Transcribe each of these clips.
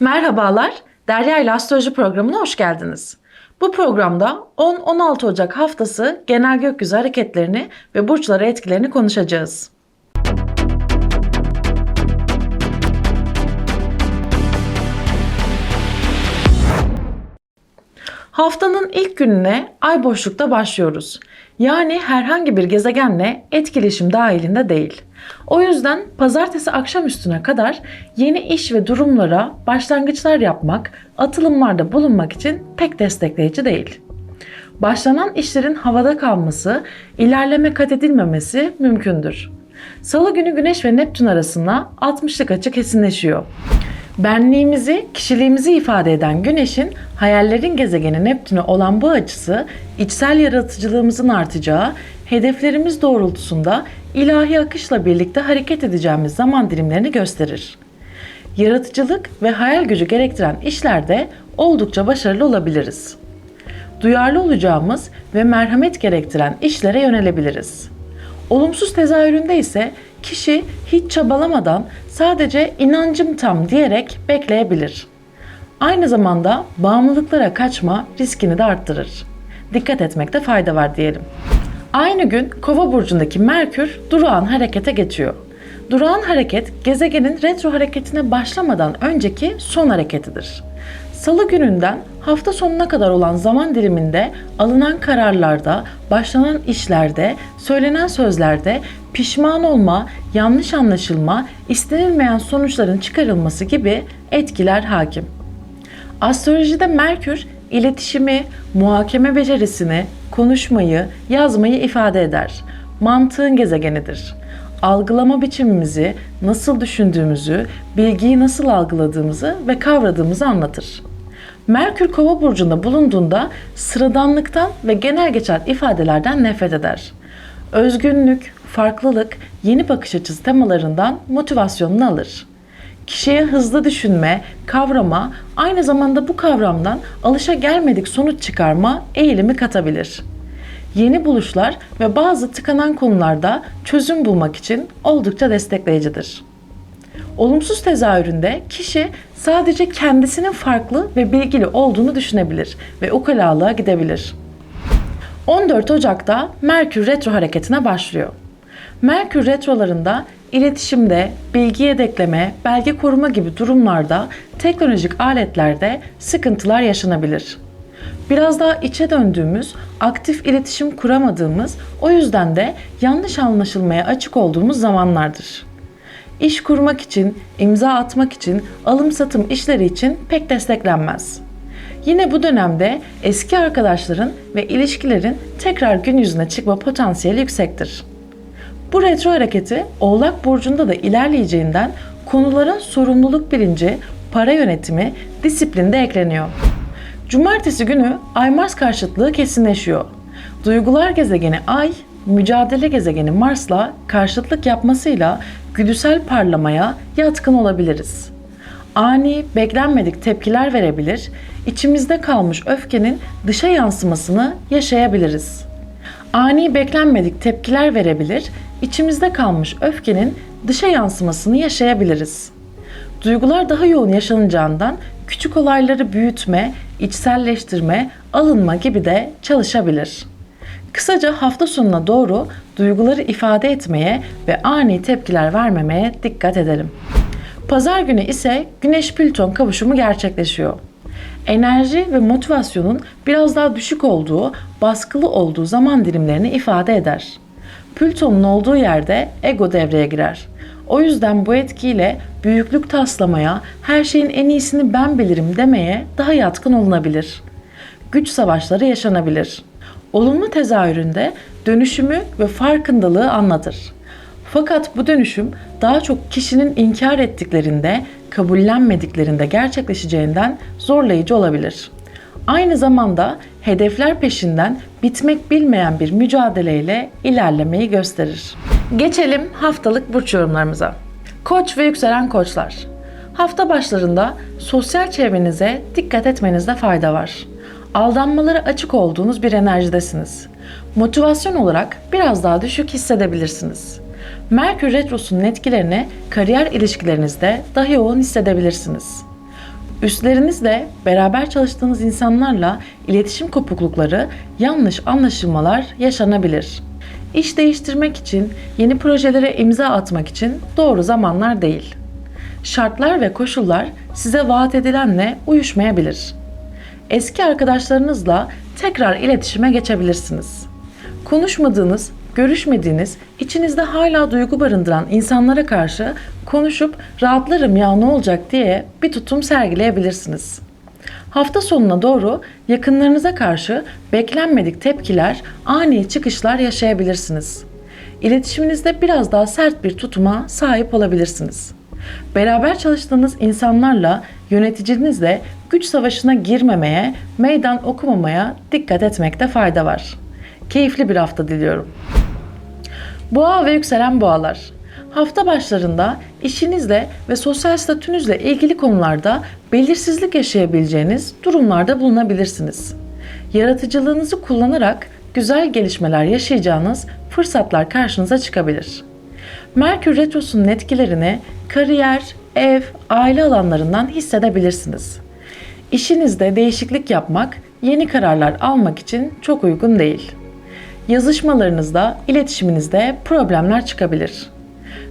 Merhabalar, Derya ile Astroloji programına hoş geldiniz. Bu programda 10-16 Ocak haftası genel gökyüzü hareketlerini ve burçlara etkilerini konuşacağız. Haftanın ilk gününe ay boşlukta başlıyoruz. Yani herhangi bir gezegenle etkileşim dahilinde değil. O yüzden pazartesi akşam üstüne kadar yeni iş ve durumlara başlangıçlar yapmak, atılımlarda bulunmak için pek destekleyici değil. Başlanan işlerin havada kalması, ilerleme kat edilmemesi mümkündür. Salı günü Güneş ve Neptün arasında 60'lık açı kesinleşiyor. Benliğimizi, kişiliğimizi ifade eden Güneş'in hayallerin gezegeni Neptün'e olan bu açısı içsel yaratıcılığımızın artacağı, hedeflerimiz doğrultusunda ilahi akışla birlikte hareket edeceğimiz zaman dilimlerini gösterir. Yaratıcılık ve hayal gücü gerektiren işlerde oldukça başarılı olabiliriz. Duyarlı olacağımız ve merhamet gerektiren işlere yönelebiliriz. Olumsuz tezahüründe ise kişi hiç çabalamadan sadece inancım tam diyerek bekleyebilir. Aynı zamanda bağımlılıklara kaçma riskini de arttırır. Dikkat etmekte fayda var diyelim. Aynı gün Kova burcundaki Merkür durağan harekete geçiyor. Durağan hareket gezegenin retro hareketine başlamadan önceki son hareketidir. Salı gününden hafta sonuna kadar olan zaman diliminde alınan kararlarda, başlanan işlerde, söylenen sözlerde pişman olma, yanlış anlaşılma, istenilmeyen sonuçların çıkarılması gibi etkiler hakim. Astrolojide Merkür iletişimi, muhakeme becerisini, konuşmayı, yazmayı ifade eder. Mantığın gezegenidir. Algılama biçimimizi, nasıl düşündüğümüzü, bilgiyi nasıl algıladığımızı ve kavradığımızı anlatır. Merkür Kova burcunda bulunduğunda sıradanlıktan ve genel geçer ifadelerden nefret eder. Özgünlük, farklılık, yeni bakış açısı temalarından motivasyonunu alır. Kişiye hızlı düşünme, kavrama, aynı zamanda bu kavramdan alışa gelmedik sonuç çıkarma eğilimi katabilir. Yeni buluşlar ve bazı tıkanan konularda çözüm bulmak için oldukça destekleyicidir. Olumsuz tezahüründe kişi sadece kendisinin farklı ve bilgili olduğunu düşünebilir ve ukalalığa gidebilir. 14 Ocak'ta Merkür retro hareketine başlıyor. Merkür retrolarında iletişimde, bilgi yedekleme, belge koruma gibi durumlarda teknolojik aletlerde sıkıntılar yaşanabilir. Biraz daha içe döndüğümüz, aktif iletişim kuramadığımız, o yüzden de yanlış anlaşılmaya açık olduğumuz zamanlardır. İş kurmak için, imza atmak için, alım satım işleri için pek desteklenmez. Yine bu dönemde eski arkadaşların ve ilişkilerin tekrar gün yüzüne çıkma potansiyeli yüksektir. Bu retro hareketi Oğlak burcunda da ilerleyeceğinden konulara sorumluluk bilinci, para yönetimi, disiplin de ekleniyor. Cumartesi günü Ay-Mars karşıtlığı kesinleşiyor. Duygular gezegeni Ay, mücadele gezegeni Mars'la karşıtlık yapmasıyla güdüsel parlamaya yatkın olabiliriz. Ani, beklenmedik tepkiler verebilir, içimizde kalmış öfkenin dışa yansımasını yaşayabiliriz. Ani beklenmedik tepkiler verebilir, içimizde kalmış öfkenin dışa yansımasını yaşayabiliriz. Duygular daha yoğun yaşanacağından küçük olayları büyütme, içselleştirme, alınma gibi de çalışabilir. Kısaca hafta sonuna doğru duyguları ifade etmeye ve ani tepkiler vermemeye dikkat edelim. Pazar günü ise Güneş Plüton kavuşumu gerçekleşiyor. Enerji ve motivasyonun biraz daha düşük olduğu, baskılı olduğu zaman dilimlerini ifade eder. Plüton'un olduğu yerde ego devreye girer. O yüzden bu etkiyle büyüklük taslamaya, her şeyin en iyisini ben bilirim demeye daha yatkın olunabilir. Güç savaşları yaşanabilir. Olumlu tezahüründe dönüşümü ve farkındalığı anlatır. Fakat bu dönüşüm daha çok kişinin inkar ettiklerinde, kabullenmediklerinde gerçekleşeceğinden zorlayıcı olabilir. Aynı zamanda hedefler peşinden bitmek bilmeyen bir mücadeleyle ilerlemeyi gösterir. Geçelim haftalık burç yorumlarımıza. Koç ve yükselen koçlar. Hafta başlarında sosyal çevrenize dikkat etmenizde fayda var. Aldanmalara açık olduğunuz bir enerjidesiniz. Motivasyon olarak biraz daha düşük hissedebilirsiniz. Merkür Retrosu'nun etkilerini kariyer ilişkilerinizde daha yoğun hissedebilirsiniz. Üstlerinizle beraber çalıştığınız insanlarla iletişim kopuklukları, yanlış anlaşılmalar yaşanabilir. İş değiştirmek için, yeni projelere imza atmak için doğru zamanlar değil. Şartlar ve koşullar size vaat edilenle uyuşmayabilir. Eski arkadaşlarınızla tekrar iletişime geçebilirsiniz. Konuşmadığınız, görüşmediğiniz, içinizde hala duygu barındıran insanlara karşı konuşup rahatlarım ya ne olacak diye bir tutum sergileyebilirsiniz. Hafta sonuna doğru yakınlarınıza karşı beklenmedik tepkiler, ani çıkışlar yaşayabilirsiniz. İletişiminizde biraz daha sert bir tutuma sahip olabilirsiniz. Beraber çalıştığınız insanlarla, yöneticinizle güç savaşına girmemeye, meydan okumamaya dikkat etmekte fayda var. Keyifli bir hafta diliyorum. Boğa ve yükselen boğalar. Hafta başlarında işinizle ve sosyal statünüzle ilgili konularda belirsizlik yaşayabileceğiniz durumlarda bulunabilirsiniz. Yaratıcılığınızı kullanarak güzel gelişmeler yaşayacağınız fırsatlar karşınıza çıkabilir. Merkür Retrosu'nun etkilerini kariyer, ev, aile alanlarından hissedebilirsiniz. İşinizde değişiklik yapmak, yeni kararlar almak için çok uygun değil. Yazışmalarınızda, iletişiminizde problemler çıkabilir.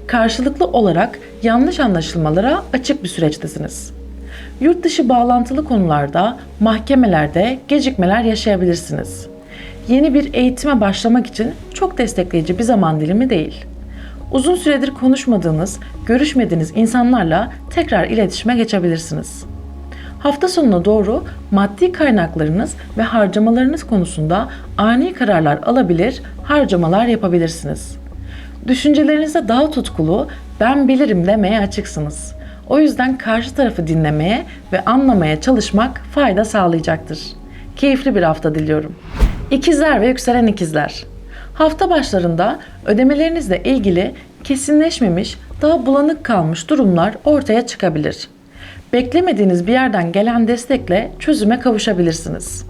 Karşılıklı olarak yanlış anlaşılmalara açık bir süreçtesiniz. Yurt dışı bağlantılı konularda, mahkemelerde gecikmeler yaşayabilirsiniz. Yeni bir eğitime başlamak için çok destekleyici bir zaman dilimi değil. Uzun süredir konuşmadığınız, görüşmediğiniz insanlarla tekrar iletişime geçebilirsiniz. Hafta sonuna doğru maddi kaynaklarınız ve harcamalarınız konusunda ani kararlar alabilir, harcamalar yapabilirsiniz. Düşüncelerinizde daha tutkulu, ben bilirim demeye açıksınız. O yüzden karşı tarafı dinlemeye ve anlamaya çalışmak fayda sağlayacaktır. Keyifli bir hafta diliyorum. İkizler ve yükselen ikizler. Hafta başlarında ödemelerinizle ilgili kesinleşmemiş, daha bulanık kalmış durumlar ortaya çıkabilir. Beklemediğiniz bir yerden gelen destekle çözüme kavuşabilirsiniz.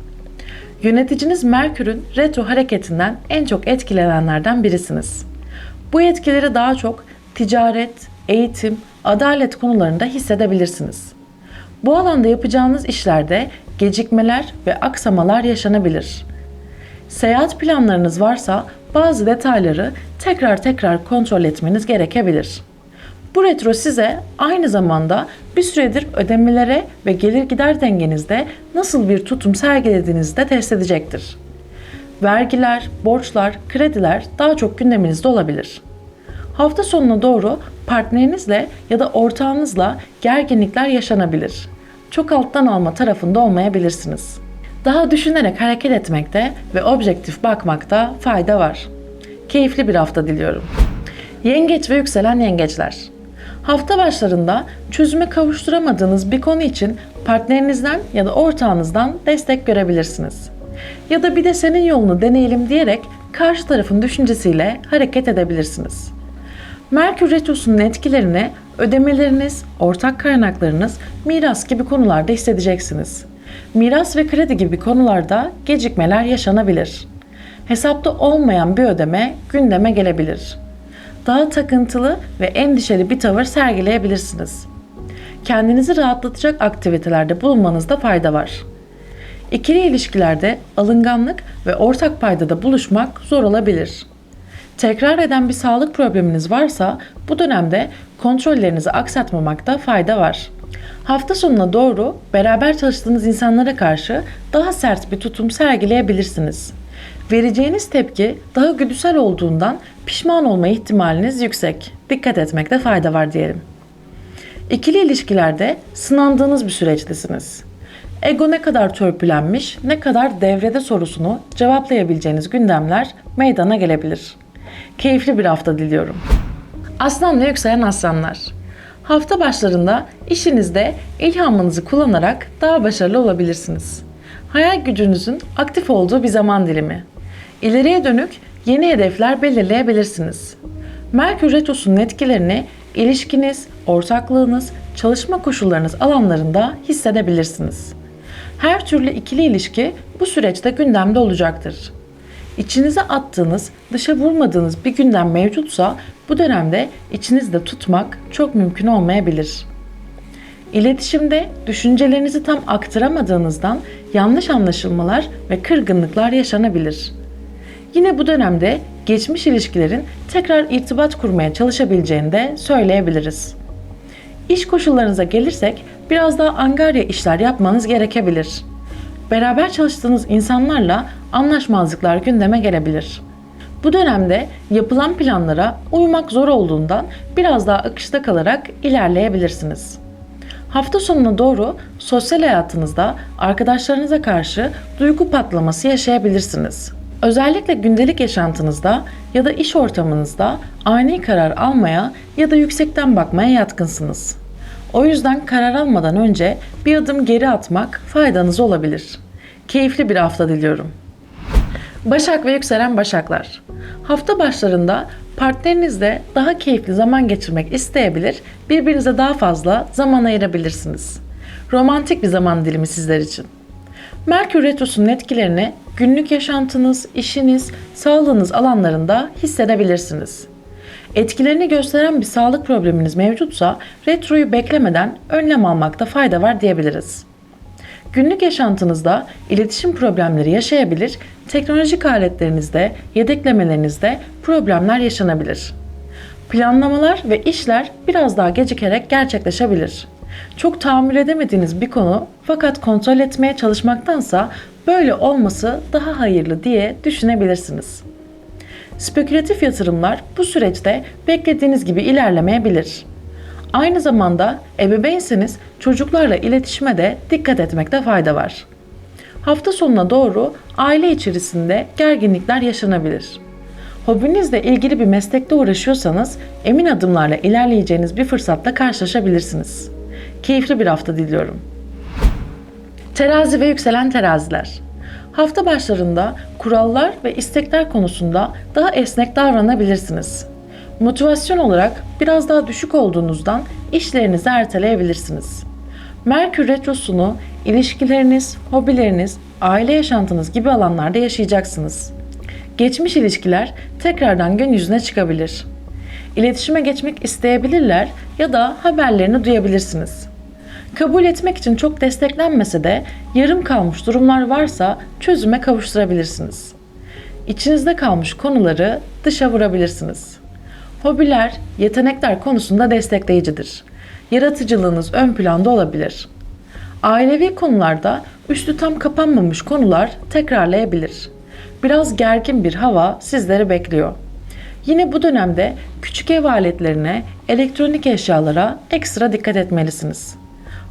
Yöneticiniz Merkür'ün retro hareketinden en çok etkilenenlerden birisiniz. Bu etkileri daha çok ticaret, eğitim, adalet konularında hissedebilirsiniz. Bu alanda yapacağınız işlerde gecikmeler ve aksamalar yaşanabilir. Seyahat planlarınız varsa bazı detayları tekrar tekrar kontrol etmeniz gerekebilir. Bu retro size aynı zamanda bir süredir ödemelere ve gelir gider dengenizde nasıl bir tutum sergilediğinizi de test edecektir. Vergiler, borçlar, krediler daha çok gündeminizde olabilir. Hafta sonuna doğru partnerinizle ya da ortağınızla gerginlikler yaşanabilir. Çok alttan alma tarafında olmayabilirsiniz. Daha düşünerek hareket etmekte ve objektif bakmakta fayda var. Keyifli bir hafta diliyorum. Yengeç ve yükselen yengeçler. Hafta başlarında çözüme kavuşturamadığınız bir konu için partnerinizden ya da ortağınızdan destek görebilirsiniz. Ya da bir de senin yolunu deneyelim diyerek karşı tarafın düşüncesiyle hareket edebilirsiniz. Merkür Retrosu'nun etkilerini ödemeleriniz, ortak kaynaklarınız, miras gibi konularda hissedeceksiniz. Miras ve kredi gibi konularda gecikmeler yaşanabilir. Hesapta olmayan bir ödeme gündeme gelebilir. Daha takıntılı ve endişeli bir tavır sergileyebilirsiniz. Kendinizi rahatlatacak aktivitelerde bulunmanızda fayda var. İkili ilişkilerde alınganlık ve ortak paydada buluşmak zor olabilir. Tekrar eden bir sağlık probleminiz varsa bu dönemde kontrollerinizi aksatmamakta fayda var. Hafta sonuna doğru beraber çalıştığınız insanlara karşı daha sert bir tutum sergileyebilirsiniz. Vereceğiniz tepki daha güdüsel olduğundan pişman olma ihtimaliniz yüksek. Dikkat etmekte fayda var diyelim. İkili ilişkilerde sınandığınız bir süreçtesiniz. Ego ne kadar törpülenmiş, ne kadar devrede sorusunu cevaplayabileceğiniz gündemler meydana gelebilir. Keyifli bir hafta diliyorum. Aslan ve yükselen aslanlar. Hafta başlarında işinizde ilhamınızı kullanarak daha başarılı olabilirsiniz. Hayal gücünüzün aktif olduğu bir zaman dilimi. İleriye dönük yeni hedefler belirleyebilirsiniz. Merkür Retrosu'nun etkilerini ilişkiniz, ortaklığınız, çalışma koşullarınız alanlarında hissedebilirsiniz. Her türlü ikili ilişki bu süreçte gündemde olacaktır. İçinize attığınız, dışa vurmadığınız bir gündem mevcutsa bu dönemde içinizde tutmak çok mümkün olmayabilir. İletişimde düşüncelerinizi tam aktaramadığınızdan yanlış anlaşılmalar ve kırgınlıklar yaşanabilir. Yine bu dönemde geçmiş ilişkilerin tekrar irtibat kurmaya çalışabileceğini de söyleyebiliriz. İş koşullarınıza gelirsek biraz daha angarya işler yapmanız gerekebilir. Beraber çalıştığınız insanlarla anlaşmazlıklar gündeme gelebilir. Bu dönemde yapılan planlara uymak zor olduğundan biraz daha akışta kalarak ilerleyebilirsiniz. Hafta sonuna doğru sosyal hayatınızda arkadaşlarınıza karşı duygu patlaması yaşayabilirsiniz. Özellikle gündelik yaşantınızda ya da iş ortamınızda ani karar almaya ya da yüksekten bakmaya yatkınsınız. O yüzden karar almadan önce bir adım geri atmak faydanız olabilir. Keyifli bir hafta diliyorum. Başak ve yükselen Başaklar. Hafta başlarında partnerinizle daha keyifli zaman geçirmek isteyebilir, birbirinize daha fazla zaman ayırabilirsiniz. Romantik bir zaman dilimi sizler için. Merkür Retrosu'nun etkilerini günlük yaşantınız, işiniz, sağlığınız alanlarında hissedebilirsiniz. Etkilerini gösteren bir sağlık probleminiz mevcutsa retroyu beklemeden önlem almakta fayda var diyebiliriz. Günlük yaşantınızda iletişim problemleri yaşayabilir, teknolojik aletlerinizde, yedeklemelerinizde problemler yaşanabilir. Planlamalar ve işler biraz daha gecikerek gerçekleşebilir. Çok tahammül edemediğiniz bir konu fakat kontrol etmeye çalışmaktansa böyle olması daha hayırlı diye düşünebilirsiniz. Spekülatif yatırımlar bu süreçte beklediğiniz gibi ilerlemeyebilir. Aynı zamanda ebeveynseniz çocuklarla iletişime de dikkat etmekte fayda var. Hafta sonuna doğru aile içerisinde gerginlikler yaşanabilir. Hobinizle ilgili bir meslekte uğraşıyorsanız emin adımlarla ilerleyeceğiniz bir fırsatla karşılaşabilirsiniz. Keyifli bir hafta diliyorum. Terazi ve yükselen teraziler. Hafta başlarında kurallar ve istekler konusunda daha esnek davranabilirsiniz. Motivasyon olarak biraz daha düşük olduğunuzdan işlerinizi erteleyebilirsiniz. Merkür Retrosu'nu ilişkileriniz, hobileriniz, aile yaşantınız gibi alanlarda yaşayacaksınız. Geçmiş ilişkiler tekrardan gün yüzüne çıkabilir. İletişime geçmek isteyebilirler ya da haberlerini duyabilirsiniz. Kabul etmek için çok desteklenmese de yarım kalmış durumlar varsa çözüme kavuşturabilirsiniz. İçinizde kalmış konuları dışa vurabilirsiniz. Hobiler, yetenekler konusunda destekleyicidir. Yaratıcılığınız ön planda olabilir. Ailevi konularda üstü tam kapanmamış konular tekrarlayabilir. Biraz gergin bir hava sizleri bekliyor. Yine bu dönemde küçük ev aletlerine, elektronik eşyalara ekstra dikkat etmelisiniz.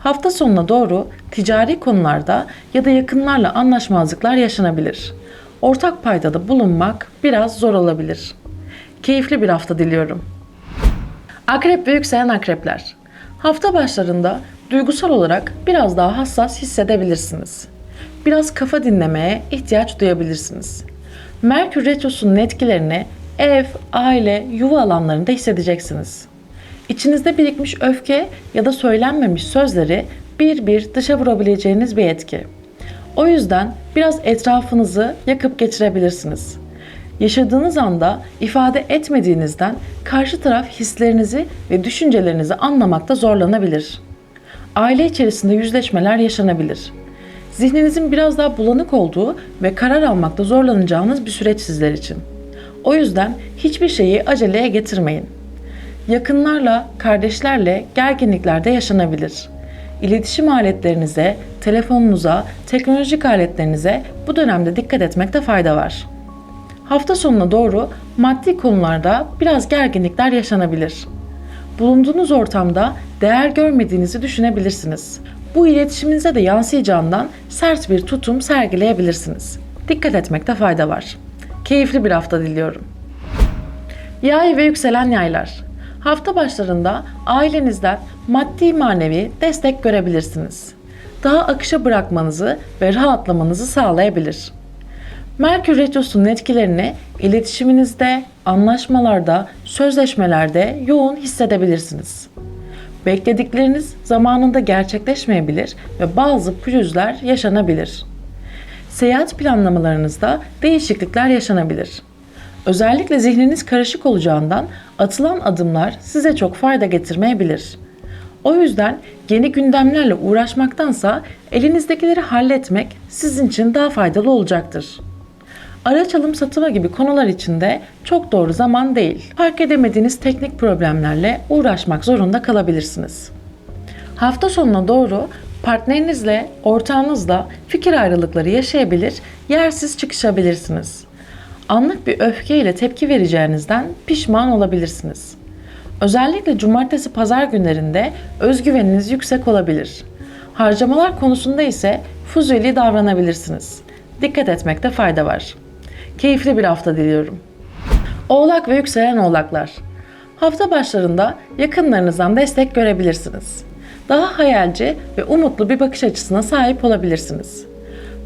Hafta sonuna doğru ticari konularda ya da yakınlarla anlaşmazlıklar yaşanabilir. Ortak paydada bulunmak biraz zor olabilir. Keyifli bir hafta diliyorum. Akrep ve yükselen akrepler. Hafta başlarında duygusal olarak biraz daha hassas hissedebilirsiniz. Biraz kafa dinlemeye ihtiyaç duyabilirsiniz. Merkür Retrosu'nun etkilerini ev, aile, yuva alanlarında hissedeceksiniz. İçinizde birikmiş öfke ya da söylenmemiş sözleri bir bir dışa vurabileceğiniz bir etki. O yüzden biraz etrafınızı yakıp geçirebilirsiniz. Yaşadığınız anda ifade etmediğinizden karşı taraf hislerinizi ve düşüncelerinizi anlamakta zorlanabilir. Aile içerisinde yüzleşmeler yaşanabilir. Zihninizin biraz daha bulanık olduğu ve karar almakta zorlanacağınız bir süreç sizler için. O yüzden hiçbir şeyi aceleye getirmeyin. Yakınlarla, kardeşlerle gerginlikler de yaşanabilir. İletişim aletlerinize, telefonunuza, teknolojik aletlerinize bu dönemde dikkat etmekte fayda var. Hafta sonuna doğru maddi konularda biraz gerginlikler yaşanabilir. Bulunduğunuz ortamda değer görmediğinizi düşünebilirsiniz. Bu iletişiminize de yansıyacağından sert bir tutum sergileyebilirsiniz. Dikkat etmekte fayda var. Keyifli bir hafta diliyorum. Yay ve yükselen yaylar. Hafta başlarında ailenizden maddi manevi destek görebilirsiniz. Daha akışa bırakmanızı ve rahatlamanızı sağlayabilir. Merkür Retrosu'nun etkilerini iletişiminizde, anlaşmalarda, sözleşmelerde yoğun hissedebilirsiniz. Bekledikleriniz zamanında gerçekleşmeyebilir ve bazı pürüzler yaşanabilir. Seyahat planlamalarınızda değişiklikler yaşanabilir. Özellikle zihniniz karışık olacağından atılan adımlar size çok fayda getirmeyebilir. O yüzden yeni gündemlerle uğraşmaktansa elinizdekileri halletmek sizin için daha faydalı olacaktır. Araç alım satımı gibi konular için de çok doğru zaman değil. Fark edemediğiniz teknik problemlerle uğraşmak zorunda kalabilirsiniz. Hafta sonuna doğru partnerinizle, ortağınızla fikir ayrılıkları yaşayabilir, yersiz çıkışabilirsiniz. Anlık bir öfkeyle tepki vereceğinizden pişman olabilirsiniz. Özellikle cumartesi pazar günlerinde özgüveniniz yüksek olabilir. Harcamalar konusunda ise fuzuli davranabilirsiniz. Dikkat etmekte fayda var. Keyifli bir hafta diliyorum. Oğlak ve yükselen oğlaklar. Hafta başlarında yakınlarınızdan destek görebilirsiniz. Daha hayalci ve umutlu bir bakış açısına sahip olabilirsiniz.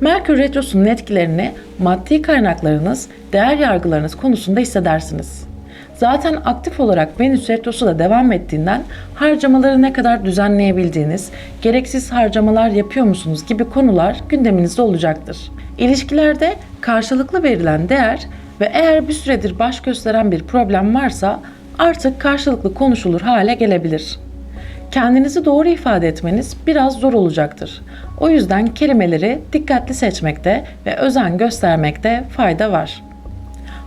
Merkür Retrosu'nun etkilerini maddi kaynaklarınız, değer yargılarınız konusunda hissedersiniz. Zaten aktif olarak Venüs Retrosu da devam ettiğinden harcamaları ne kadar düzenleyebildiğiniz, gereksiz harcamalar yapıyor musunuz gibi konular gündeminizde olacaktır. İlişkilerde karşılıklı verilen değer ve eğer bir süredir baş gösteren bir problem varsa artık karşılıklı konuşulur hale gelebilir. Kendinizi doğru ifade etmeniz biraz zor olacaktır. O yüzden kelimeleri dikkatli seçmekte ve özen göstermekte fayda var.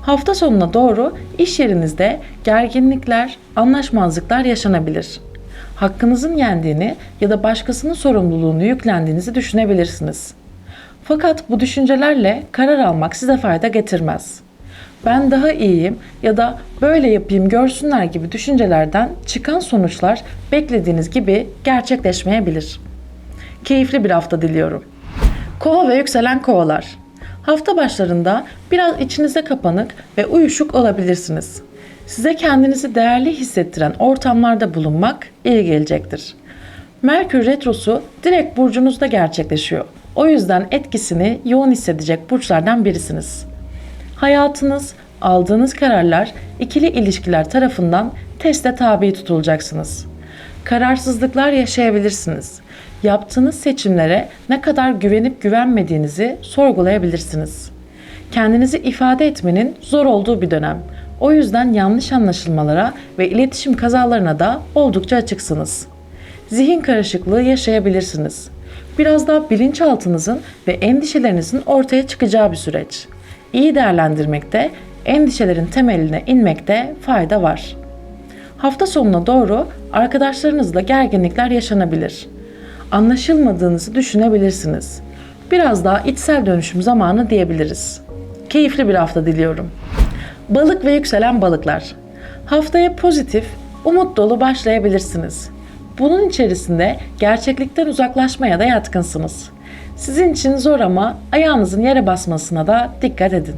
Hafta sonuna doğru iş yerinizde gerginlikler, anlaşmazlıklar yaşanabilir. Hakkınızın yendiğini ya da başkasının sorumluluğunu yüklendiğinizi düşünebilirsiniz. Fakat bu düşüncelerle karar almak size fayda getirmez. Ben daha iyiyim ya da böyle yapayım görsünler gibi düşüncelerden çıkan sonuçlar beklediğiniz gibi gerçekleşmeyebilir. Keyifli bir hafta diliyorum. Kova ve yükselen kovalar. Hafta başlarında biraz içinize kapanık ve uyuşuk olabilirsiniz. Size kendinizi değerli hissettiren ortamlarda bulunmak iyi gelecektir. Merkür Retrosu direkt burcunuzda gerçekleşiyor. O yüzden etkisini yoğun hissedecek burçlardan birisiniz. Hayatınız, aldığınız kararlar ikili ilişkiler tarafından teste tabi tutulacaksınız. Kararsızlıklar yaşayabilirsiniz. Yaptığınız seçimlere ne kadar güvenip güvenmediğinizi sorgulayabilirsiniz. Kendinizi ifade etmenin zor olduğu bir dönem. O yüzden yanlış anlaşılmalara ve iletişim kazalarına da oldukça açıksınız. Zihin karışıklığı yaşayabilirsiniz. Biraz daha bilinçaltınızın ve endişelerinizin ortaya çıkacağı bir süreç. İyi değerlendirmekte, endişelerin temeline inmekte fayda var. Hafta sonuna doğru arkadaşlarınızla gerginlikler yaşanabilir. Anlaşılmadığınızı düşünebilirsiniz. Biraz daha içsel dönüşüm zamanı diyebiliriz. Keyifli bir hafta diliyorum. Balık ve yükselen balıklar. Haftaya pozitif, umut dolu başlayabilirsiniz. Bunun içerisinde gerçeklikten uzaklaşmaya da yatkınsınız. Sizin için zor ama ayağınızın yere basmasına da dikkat edin.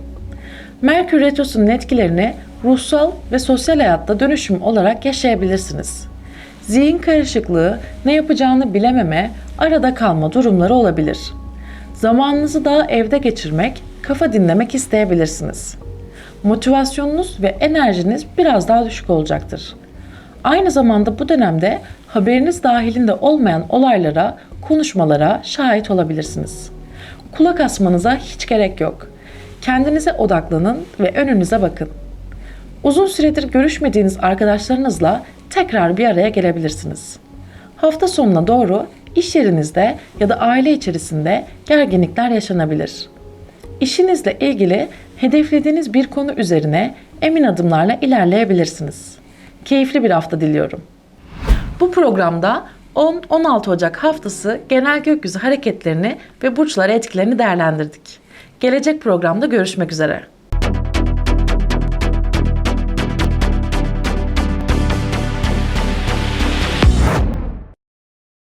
Merkür Retrosu'nun etkilerini ruhsal ve sosyal hayatta dönüşüm olarak yaşayabilirsiniz. Zihin karışıklığı, ne yapacağını bilememe, arada kalma durumları olabilir. Zamanınızı daha evde geçirmek, kafa dinlemek isteyebilirsiniz. Motivasyonunuz ve enerjiniz biraz daha düşük olacaktır. Aynı zamanda bu dönemde haberiniz dahilinde olmayan olaylara, konuşmalara şahit olabilirsiniz. Kulak asmanıza hiç gerek yok. Kendinize odaklanın ve önünüze bakın. Uzun süredir görüşmediğiniz arkadaşlarınızla tekrar bir araya gelebilirsiniz. Hafta sonuna doğru iş yerinizde ya da aile içerisinde gerginlikler yaşanabilir. İşinizle ilgili hedeflediğiniz bir konu üzerine emin adımlarla ilerleyebilirsiniz. Keyifli bir hafta diliyorum. Bu programda 10-16 Ocak haftası genel gökyüzü hareketlerini ve burçlara etkilerini değerlendirdik. Gelecek programda görüşmek üzere.